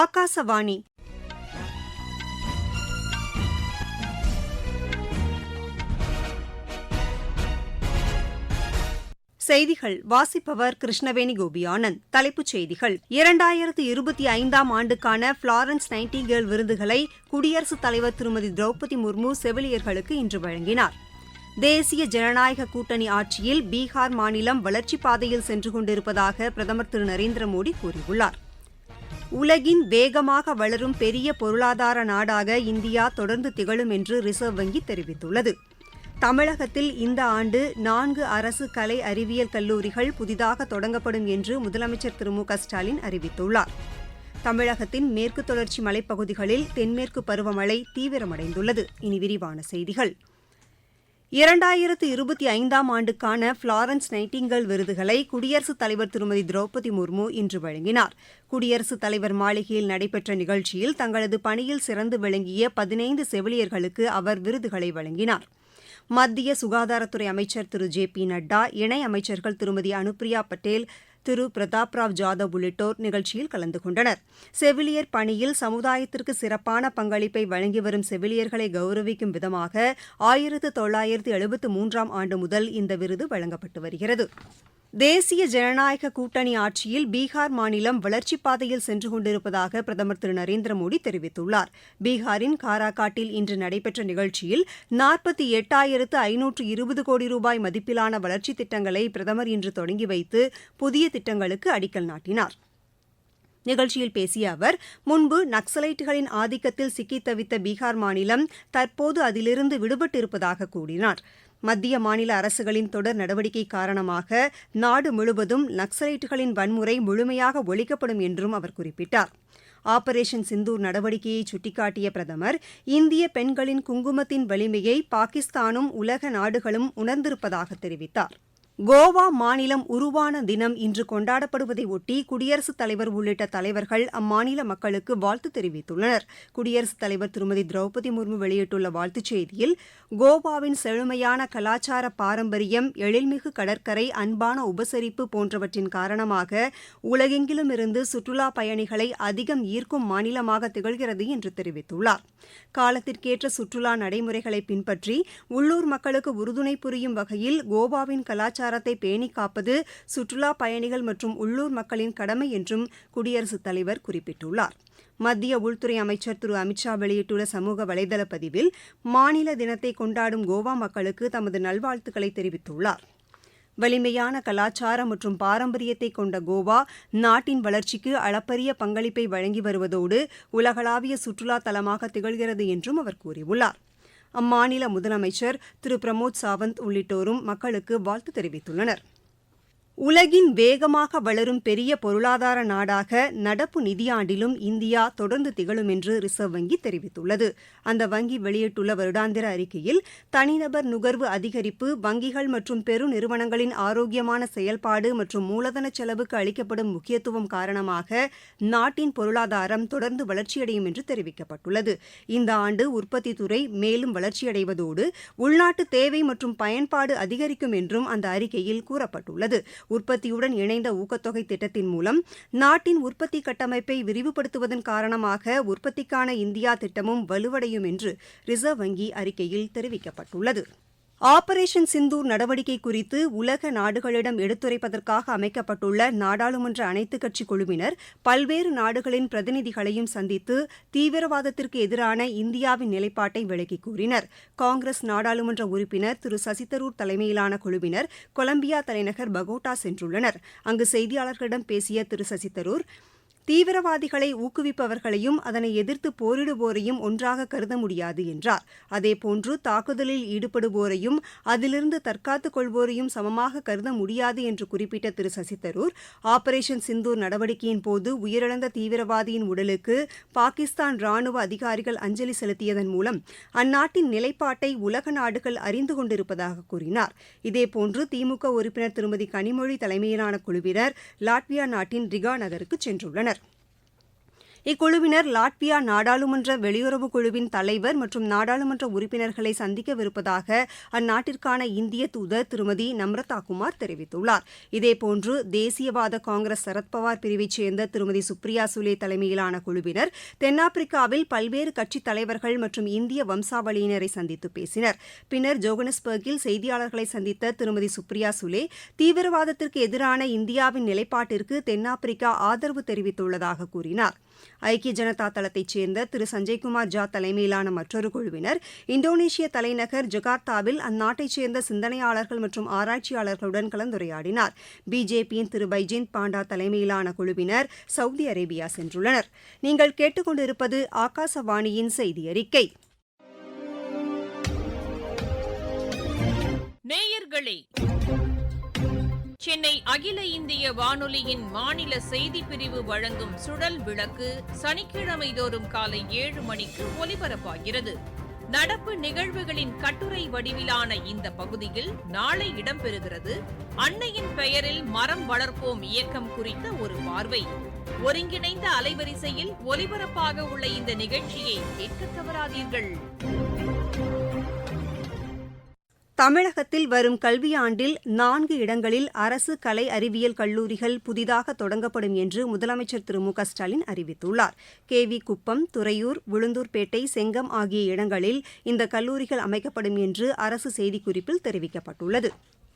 ஆகாசவாணி. செய்திகள் வாசிப்பவர் கிருஷ்ணவேணி கோபியானந்த். தலைப்புச் செய்திகள் இரண்டாயிரத்து இருபத்தி ஐந்தாம் ஆண்டுக்கான புளாரன்ஸ் நைட்டிங்கேல் விருதுகளை குடியரசுத் தலைவர் திருமதி திரௌபதி முர்மு செவிலியர்களுக்கு இன்று வழங்கினார். தேசிய ஜனநாயக கூட்டணி ஆட்சியில் பீகார் மாநிலம் வளர்ச்சிப் பாதையில் சென்று கொண்டிருப்பதாக பிரதமர் திரு நரேந்திர மோடி கூறியுள்ளார். உலகின் வேகமாக வளரும் பெரிய பொருளாதார நாடாக இந்தியா தொடர்ந்து திகழும் என்று ரிசர்வ் வங்கி தெரிவித்துள்ளது. தமிழகத்தில் இந்த ஆண்டு நான்கு அரசு கலை அறிவியல் கல்லூரிகள் புதிதாக தொடங்கப்படும் என்று முதலமைச்சர் திரு மு க ஸ்டாலின் அறிவித்துள்ளார். தமிழகத்தின் மேற்கு தொடர்ச்சி மலைப்பகுதிகளில் தென்மேற்கு பருவமழை தீவிரமடைந்துள்ளது. இனி விரிவான செய்திகள். இரண்டாயிரத்து இருபத்தி ஐந்தாம் ஆண்டுக்கான ஃப்ளாரன்ஸ் நைட்டிங்கல் விருதுகளை குடியரசுத் தலைவர் திருமதி திரௌபதி முர்மு இன்று வழங்கினார். குடியரசுத் தலைவர் மாளிகையில் நடைபெற்ற நிகழ்ச்சியில் தங்களது பணியில் சிறந்து விளங்கிய பதினைந்து செவிலியர்களுக்கு அவர் விருதுகளை வழங்கினார். மத்திய சுகாதாரத்துறை அமைச்சர் திரு ஜே பி நட்டா இணை அமைச்சர்கள் திருமதி அனுப்பிரியா பட்டேல் திரு பிரதாப் ராவ் ஜாதவ் உள்ளிட்டோர் நிகழ்ச்சியில் கலந்து கொண்டனர். செவிலியர் பணியில் சமுதாயத்திற்கு சிறப்பான பங்களிப்பை வழங்கி வரும் செவிலியர்களை கௌரவிக்கும் விதமாக ஆயிரத்து தொள்ளாயிரத்து எழுபத்து மூன்றாம் ஆண்டு முதல் இந்த விருது வழங்கப்பட்டு வருகிறது. தேசிய ஜனநாயக கூட்டணி ஆட்சியில் பீகார் மாநிலம் வளர்ச்சிப் பாதையில் சென்று கொண்டிருப்பதாக பிரதமர் திரு நரேந்திர மோடி தெரிவித்துள்ளார். பீகாரின் காராகாட்டில் இன்று நடைபெற்ற நிகழ்ச்சியில் நாற்பத்தி எட்டாயிரத்து ஐநூற்று இருபது கோடி ரூபாய் மதிப்பிலான வளர்ச்சித் திட்டங்களை பிரதமர் இன்று தொடங்கி வைத்து புதிய திட்டங்களுக்கு அடிக்கல் நாட்டினார். நிகழ்ச்சியில் பேசிய அவர் முன்பு நக்சலைட்டுகளின் ஆதிக்கத்தில் சிக்கித் தவித்த பீகார் மாநிலம் தற்போது அதிலிருந்து விடுபட்டிருப்பதாக கூறினார். மத்திய மாநில அரசுகளின் தொடர் நடவடிக்கை காரணமாக நாடு முழுவதும் நக்சலைட்டுகளின் வன்முறை முழுமையாக ஒழிக்கப்படும் என்றும் அவர் குறிப்பிட்டார். ஆபரேஷன் சிந்தூர் நடவடிக்கையை சுட்டிக்காட்டிய பிரதமர் இந்திய பெண்களின் குங்குமத்தின் வலிமையை பாகிஸ்தானும் உலக நாடுகளும் உணர்ந்திருப்பதாக தெரிவித்தார். கோவா மாநிலம் உருவான தினம் இன்று கொண்டாடப்படுவதை ஒட்டி குடியரசுத் தலைவர் உள்ளிட்ட தலைவர்கள் அம்மாநில மக்களுக்கு வாழ்த்து தெரிவித்துள்ளனர். குடியரசுத் தலைவர் திருமதி திரௌபதி முர்மு வெளியிட்டுள்ள வாழ்த்துச் செய்தியில் கோவாவின் செழுமையான கலாச்சார பாரம்பரியம் எழில்மிகு கடற்கரை அன்பான உபசரிப்பு போன்றவற்றின் காரணமாக உலகெங்கிலும் இருந்து சுற்றுலா பயணிகளை அதிகம் ஈர்க்கும் மாநிலமாக திகழ்கிறது என்று தெரிவித்துள்ளார். காலத்திற்கேற்ற சுற்றுலா நடைமுறைகளை பின்பற்றி உள்ளூர் மக்களுக்கு உறுதுணை புரியும் வகையில் கோவாவின் கலாச்சார கலாச்சாரத்தை பேணி காப்பது சுற்றுலா பயணிகள் மற்றும் உள்ளூர் மக்களின் கடமை என்றும் குடியரசுத் தலைவர் குறிப்பிட்டுள்ளார். மத்திய உள்துறை அமைச்சர் திரு அமித்ஷா வெளியிட்டுள்ள சமூக வலைதள பதிவில் மாநில தினத்தை கொண்டாடும் கோவா மக்களுக்கு தமது நல்வாழ்த்துக்களை தெரிவித்துள்ளார். வலிமையான கலாச்சாரம் மற்றும் பாரம்பரியத்தை கொண்ட கோவா நாட்டின் வளர்ச்சிக்கு அளப்பரிய பங்களிப்பை வழங்கி வருவதோடு உலகளாவிய சுற்றுலா தலமாக திகழ்கிறது என்றும் அவர் கூறியுள்ளார். அம்மாநில முதலமைச்சர் திரு. பிரமோத் சாவந்த் உள்ளிட்டோரும் மக்களுக்கு வாழ்த்து தெரிவித்துள்ளனர். உலகின் வேகமாக வளரும் பெரிய பொருளாதார நாடாக நடப்பு நிதியாண்டிலும் இந்தியா தொடர்ந்து திகழும் என்று ரிசர்வ் வங்கி தெரிவித்துள்ளது. அந்த வங்கி வெளியிட்டுள்ள வருடாந்திர அறிக்கையில் தனிநபர் நுகர்வு அதிகரிப்பு வங்கிகள் மற்றும் பெருநிறுவனங்களின் ஆரோக்கியமான செயல்பாடு மற்றும் மூலதன செலவுக்கு அளிக்கப்படும் முக்கியத்துவம் காரணமாக நாட்டின் பொருளாதாரம் தொடர்ந்து வளர்ச்சியடையும் என்று தெரிவிக்கப்பட்டுள்ளது. இந்த ஆண்டு உற்பத்தி துறை மேலும் வளர்ச்சியடைவதோடு உள்நாட்டு தேவை மற்றும் பயன்பாடு அதிகரிக்கும் என்றும் அந்த அறிக்கையில் கூறப்பட்டுள்ளது. உற்பத்தியுடன் இணைந்த ஊக்கத்தொகை திட்டத்தின் மூலம் நாட்டின் உற்பத்தி கட்டமைப்பை விரிவுபடுத்துவதன் காரணமாக உற்பத்திக்கான இந்தியா திட்டமும் வலுவடையும் என்று ரிசர்வ் வங்கி அறிக்கையில் தெரிவிக்கப்பட்டுள்ளது. ஆபரேஷன் சிந்தூர் நடவடிக்கை குறித்து உலக நாடுகளிடம் எடுத்துரைப்பதற்காக அமைக்கப்பட்டுள்ள நாடாளுமன்ற அனைத்துக் கட்சி குழுவினர் பல்வேறு நாடுகளின் பிரதிநிதிகளையும் சந்தித்து தீவிரவாதத்திற்கு எதிரான இந்தியாவின் நிலைப்பாட்டை விளக்கிக் கூறினர். காங்கிரஸ் நாடாளுமன்ற உறுப்பினர் திரு. சசிதரூர் தலைமையிலான குழுவினர் கொலம்பியா தலைநகர் பகோட்டா சென்றுள்ளனர். அங்கு செய்தியாளர்களிடம் பேசிய திரு. சசிதரூர் தீவிரவாதிகளை ஊக்குவிப்பவர்களையும் அதனை எதிர்த்து போரிடுவோரையும் ஒன்றாக கருத முடியாது என்றார். அதேபோன்று தாக்குதலில் ஈடுபடுவோரையும் அதிலிருந்து தற்காத்துக் கொள்வோரையும் சமமாக கருத முடியாது என்று குறிப்பிட்ட திரு. சசிதரூர் ஆபரேஷன் சிந்தூர் நடவடிக்கையின் போது உயிரிழந்த தீவிரவாதியின் உடலுக்கு பாகிஸ்தான் ராணுவ அதிகாரிகள் அஞ்சலி செலுத்தியதன் மூலம் அந்நாட்டின் நிலைப்பாட்டை உலக நாடுகள் அறிந்து கொண்டிருப்பதாக கூறினார். இதேபோன்று திமுக உறுப்பினர் திருமதி கனிமொழி தலைமையிலான குழுவினர் லாட்வியா நாட்டின் ரிகா நகருக்கு சென்றுள்ளனர். இக்குழுவினர் லாட்வியா நாடாளுமன்ற வெளியுறவு குழுவின் தலைவர் மற்றும் நாடாளுமன்ற உறுப்பினர்களை சந்திக்கவிருப்பதாக அந்நாட்டிற்கான இந்திய தூதர் திருமதி நம்ரதா குமார் தெரிவித்துள்ளார். இதேபோன்று தேசியவாத காங்கிரஸ் சரத்பவார் பிரிவைச் சேர்ந்த திருமதி சுப்ரியா சுலே தலைமையிலான குழுவினர் தென்னாப்பிரிக்காவில் பல்வேறு கட்சித் தலைவர்கள் மற்றும் இந்திய வம்சாவளியினரை சந்தித்து பேசினர். பின்னர் ஜோகனஸ்பர்கில் செய்தியாளர்களை சந்தித்த திருமதி சுப்ரியா சுலே தீவிரவாதத்திற்கு எதிரான இந்தியாவின் நிலைப்பாட்டிற்கு தென்னாப்பிரிக்கா ஆதரவு தெரிவித்துள்ளதாக கூறினார். ஐக்கிய ஜனதா தளத்தைச் சேர்ந்த திரு சஞ்சய்குமார் ஜா தலைமையிலான மற்றொரு குழுவினர் இந்தோனேஷிய தலைநகர் ஜகார்த்தாவில் அந்நாட்டைச் சேர்ந்த சிந்தனையாளர்கள் மற்றும் ஆராய்ச்சியாளர்களுடன் கலந்துரையாடினார். பிஜேபியின் திரு பைஜிந்த் பாண்டா தலைமையிலான குழுவினர் சவுதி அரேபியா சென்றுள்ளனர். நீங்கள் கேட்டுக்கொண்டிருப்பது ஆகாசவாணியின் செய்தி அறிக்கை நேயர்களே சென்னை அகில இந்திய வானொலியின் மாநில செய்திப் பிரிவு வழங்கும் சுழல் விளக்கு சனிக்கிழமை தோறும் காலை ஏழு மணிக்கு ஒலிபரப்பாகிறது. நடப்பு நிகழ்வுகளின் கட்டுரை வடிவிலான இந்த பகுதியில் நாளை இடம்பெறுகிறது. அன்னையின் பெயரில் மரம் வளர்ப்போம் இயக்கம் குறித்த ஒரு பார்வை. ஒருங்கிணைந்த அலைவரிசையில் ஒலிபரப்பாக உள்ள இந்த நிகழ்ச்சியை கேட்க தவறாதீர்கள். தமிழகத்தில் வரும் கல்வியாண்டில் நான்கு இடங்களில் அரசு கலை அறிவியல் கல்லூரிகள் புதிதாக தொடங்கப்படும் என்று முதலமைச்சர் திரு மு க ஸ்டாலின் அறிவித்துள்ளார். கே வி குப்பம் துறையூர் விழுந்தூர்பேட்டை செங்கம் ஆகிய இடங்களில் இந்த கல்லூரிகள் அமைக்கப்படும் என்று அரசு செய்திக்குறிப்பில் தெரிவிக்கப்பட்டுள்ளது.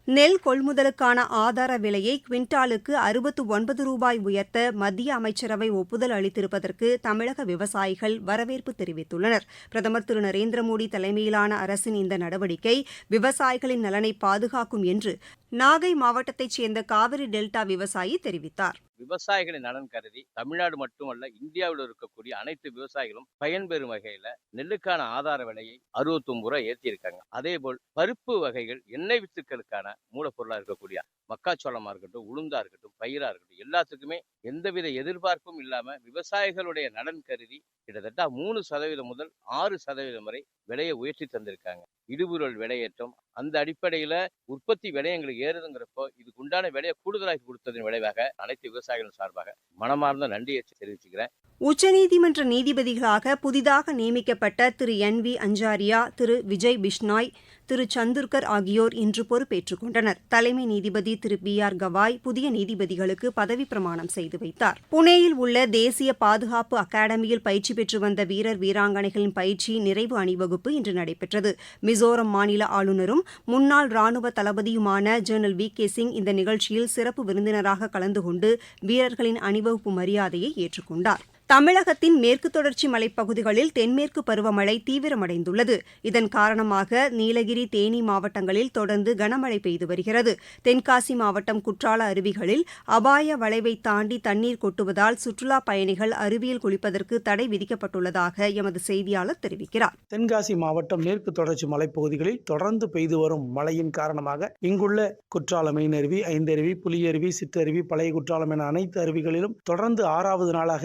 நெல் கொள்முதலுக்கான ஆதார விலையை குவிண்டாலுக்கு அறுபத்து ஒன்பது ரூபாய் உயர்த்த மத்திய அமைச்சரவை ஒப்புதல் அளித்திருப்பதற்கு தமிழக விவசாயிகள் வரவேற்பு தெரிவித்துள்ளனர். பிரதமர் திரு நரேந்திர மோடி தலைமையிலான அரசின் இந்த நடவடிக்கை விவசாயிகளின் நலனை பாதுகாக்கும் என்று நாகை மாவட்டத்தைச் சேர்ந்த காவிரி டெல்டா விவசாயி தெரிவித்தார். விவசாயிகளின் நலன் கருதி தமிழ்நாடு மட்டுமல்ல இந்தியாவில் இருக்கக்கூடிய அனைத்து விவசாயிகளும் பயன்பெறும் வகையில நெல்லுக்கான ஆதார விலையை அறுபத்தி ஒன்பது ரூபாய் ஏற்றியிருக்காங்க அதே போல் பருப்பு வகைகள் எண்ணெய் வித்துக்களுக்கான மூலப்பொருளா இருக்கக்கூடிய மக்காச்சோளமா இருக்கட்டும் உளுந்தா இருக்கட்டும் பயிரா இருக்கட்டும் எல்லாத்துக்குமே எந்தவித எதிர்பார்ப்பும் இல்லாம விவசாயிகளுடைய நலன் கருதி கிட்டத்தட்ட மூணு சதவீதம் முதல் ஆறு சதவீதம் வரை விலையை உயர்த்தி தந்திருக்காங்க. இடுபொருள் விலையேற்றம் அந்த அடிப்படையில் உற்பத்தி விலை எங்களுக்கு ஏறுதுங்கிறப்போ இதுக்கு உண்டான விலையை கூடுதலாகி கொடுத்ததன் விளைவாக அனைத்து விவசாயிகள் சார்பாக மனமார்ந்த நன்றியை தெரிவிச்சுக்கிறேன். உச்சநீதிமன்ற நீதிபதிகளாக புதிதாக நியமிக்கப்பட்ட திரு. என். வி. அஞ்சாரியா திரு. விஜய் பிஷ்னாய் திரு. சந்துர்கர் ஆகியோர் இன்று பொறுப்பேற்றுக் கொண்டனர். தலைமை நீதிபதி திரு. பி. ஆர். கவாய் புதிய நீதிபதிகளுக்கு பதவி பிரமாணம் செய்து வைத்தார். புனேயில் உள்ள தேசிய பாதுகாப்பு அகாடமியில் பயிற்சி பெற்று வந்த வீரர் வீராங்கனைகளின் பயிற்சி நிறைவு அணிவகுப்பு இன்று நடைபெற்றது. மிசோரம் மாநில ஆளுநரும் முன்னாள் ராணுவ தளபதியுமான ஜெனரல் வி. கே. சிங் இந்த நிகழ்ச்சியில் சிறப்பு விருந்தினராக கலந்து கொண்டு வீரர்களின் அணிவகுப்பு மரியாதையை ஏற்றுக்கொண்டார். தமிழகத்தின் மேற்கு தொடர்ச்சி மலைப்பகுதிகளில் தென்மேற்கு பருவமழை தீவிரமடைந்துள்ளது. இதன் காரணமாக நீலகிரி தேனி மாவட்டங்களில் தொடர்ந்து கனமழை பெய்து வருகிறது. தென்காசி மாவட்டம் குற்றால அருவிகளில் அபாய வளைவை தாண்டி தண்ணீர் கொட்டுவதால் சுற்றுலாப் பயணிகள் அருவியில் குளிப்பதற்கு தடை விதிக்கப்பட்டுள்ளதாக எமது செய்தியாளர் தெரிவிக்கிறார். தென்காசி மாவட்டம் மேற்கு தொடர்ச்சி மலைப்பகுதிகளில் தொடர்ந்து பெய்து வரும் மழையின் காரணமாக இங்குள்ள குற்றால அருவி ஐந்தருவி புலியருவி சிற்றருவி பழைய குற்றாலம் என அனைத்து அருவிகளிலும் தொடர்ந்து ஆறாவது நாளாக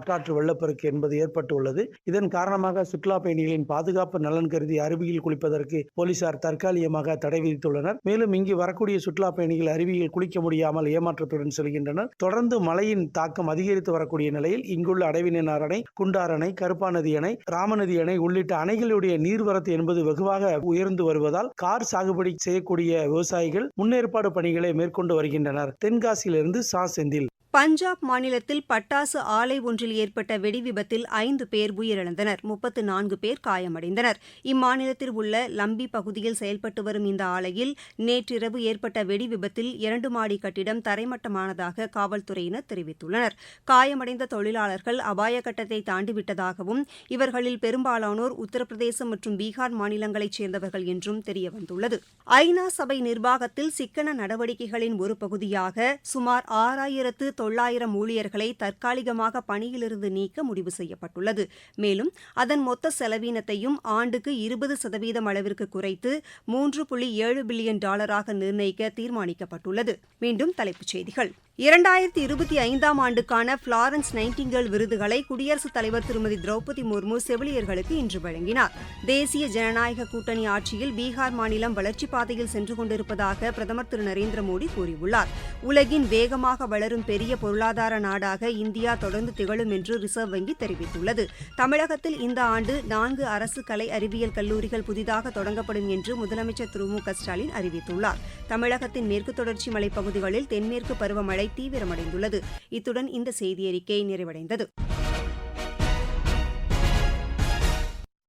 காற்றாற்று வெள்ளப்பெருக்கு என்பது ஏற்பட்டுள்ளது. இதன் காரணமாக சுற்றுலா பயணிகளின் பாதுகாப்பு நலன் கருதி அருவியில் குளிப்பதற்கு போலீசார் தற்காலிகமாக தடை விதித்துள்ளனர். மேலும் இங்கு வரக்கூடிய சுற்றுலா பயணிகள் அருவியில் குளிக்க முடியாமல் ஏமாற்றத்துடன் செல்கின்றனர். தொடர்ந்து மழையின் தாக்கம் அதிகரித்து வரக்கூடிய நிலையில் இங்குள்ள அடைவினார் அணை குண்டார் அணை கருப்பாநதி அணை ராமநதி அணை உள்ளிட்ட அணைகளுடைய நீர்வரத்து என்பது வெகுவாக உயர்ந்து வருவதால் கார் சாகுபடி செய்யக்கூடிய விவசாயிகள் முன்னேற்பாடு பணிகளை மேற்கொண்டு வருகின்றனர். தென்காசியிலிருந்து சா. செந்தில். பஞ்சாப் மாநிலத்தில் பட்டாசு ஆலை ஒன்றில் ஏற்பட்ட வெடிவிபத்தில் ஐந்து பேர் உயிரிழந்தனர். முப்பத்து நான்கு பேர் காயமடைந்தனர். இம்மாநிலத்தில் உள்ள லம்பி பகுதியில் செயல்பட்டு வரும் இந்த ஆலையில் நேற்றிரவு ஏற்பட்ட வெடிவிபத்தில் இரண்டு மாடி கட்டிடம் தரைமட்டமானதாக காவல்துறையினர் தெரிவித்துள்ளனர். காயமடைந்த தொழிலாளர்கள் அபாய கட்டத்தை தாண்டிவிட்டதாகவும் இவர்களில் பெரும்பாலானோர் உத்தரப்பிரதேசம் மற்றும் பீகார் மாநிலங்களைச் சேர்ந்தவர்கள் என்றும் தெரியவந்துள்ளது. ஐநா சபை நிர்வாகத்தில் சிக்கன நடவடிக்கைகளின் ஒரு பகுதியாக சுமார் ஆறாயிரத்து தொள்ளாயிரம் ஊழியர்களை தற்காலிகமாக பணியிலிருந்து நீக்க முடிவு செய்யப்பட்டுள்ளது. மேலும் அதன் மொத்த செலவீனத்தையும் ஆண்டுக்கு இருபது சதவீதம் அளவிற்கு குறைத்து மூன்று புள்ளி ஏழு பில்லியன் டாலராக நிர்ணயிக்க தீர்மானிக்கப்பட்டுள்ளது. மீண்டும் தலைப்புச் செய்திகள். இரண்டாயிரத்தி இருபத்தி ஐந்தாம் ஆண்டுக்கான ஃப்ளாரன்ஸ் நைட்டிங்கேல் விருதுகளை குடியரசுத் தலைவர் திருமதி திரௌபதி முர்மு செவிலியர்களுக்கு இன்று வழங்கினார். தேசிய ஜனநாயக கூட்டணி ஆட்சியில் பீகார் மாநிலம் வளர்ச்சிப் பாதையில் சென்று கொண்டிருப்பதாக பிரதமர் திரு நரேந்திர மோடி கூறியுள்ளார். உலகின் வேகமாக வளரும் பெரிய பொருளாதார நாடாக இந்தியா தொடர்ந்து திகழும் என்று ரிசர்வ் வங்கி தெரிவித்துள்ளது. தமிழகத்தில் இந்த ஆண்டு நான்கு அரசு கலை அறிவியல் கல்லூரிகள் புதிதாக தொடங்கப்படும் என்று முதலமைச்சர் திரு மு க ஸ்டாலின் அறிவித்துள்ளார். தமிழகத்தின் மேற்கு தொடர்ச்சி மலைப்பகுதிகளில் தென்மேற்கு பருவமழை தீவிரமடைந்துள்ளது. இத்துடன் இந்த செய்தியறிக்கை நிறைவடைந்தது.